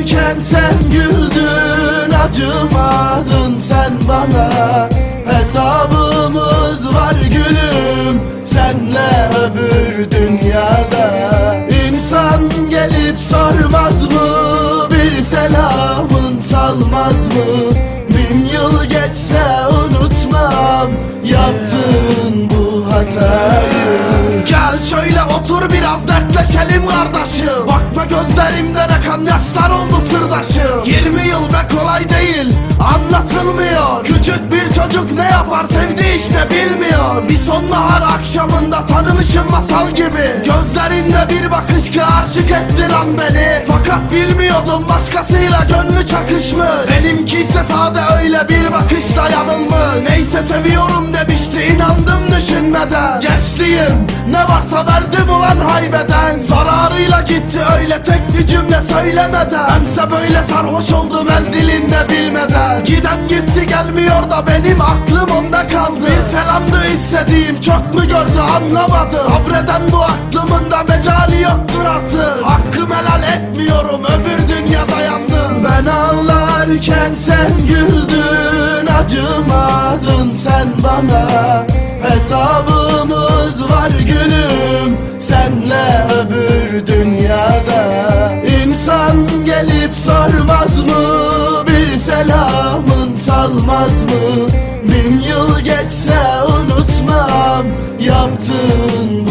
ağlarken sen güldün Acımadın sen bana. Hesabımız var gülüm Senle öbür dünyada. İnsan gelip sormaz mı Bir selamın salmaz mı? Bin yıl geçse biraz dertleşelim kardeşim. Bakma gözlerimden akan yaşlar oldu sırdaşım. 20 yıl be kolay değil anlatılmıyor. Küçük bir çocuk ne yapar sevdi işte bilmiyor. Bir sonbahar akşamında tanımışım masal gibi. Gözlerinde bir bakış ki aşık etti lan beni. Fakat bilmiyordum başkasıyla gönlü çakışmış. Benimki ise sade öyle bir bakışla yanılmış Neyse seviyorum demişti inandım düşünmeden Gençliğim ne varsa verdim ulan haybeden. Zararıyla gitti öyle tek bir cümle söylemeden. Bense böyle sarhoş oldum el dilinde bilmeden. Giden gitti gelmiyor da benim aklım onda kaldı. Bir selamdı istediğim çok mu gördü anlamadı Sabreden bu aklımın da mecali yoktur artık. Hakkım helal etmiyorum öbür dünyada yandım Ben ağlarken sen güldün acımadın sen bana. Gülüm senle öbür dünyada. İnsan gelip sormaz mı? Bir selamın salmaz mı? Bin yıl geçse unutmam yaptığın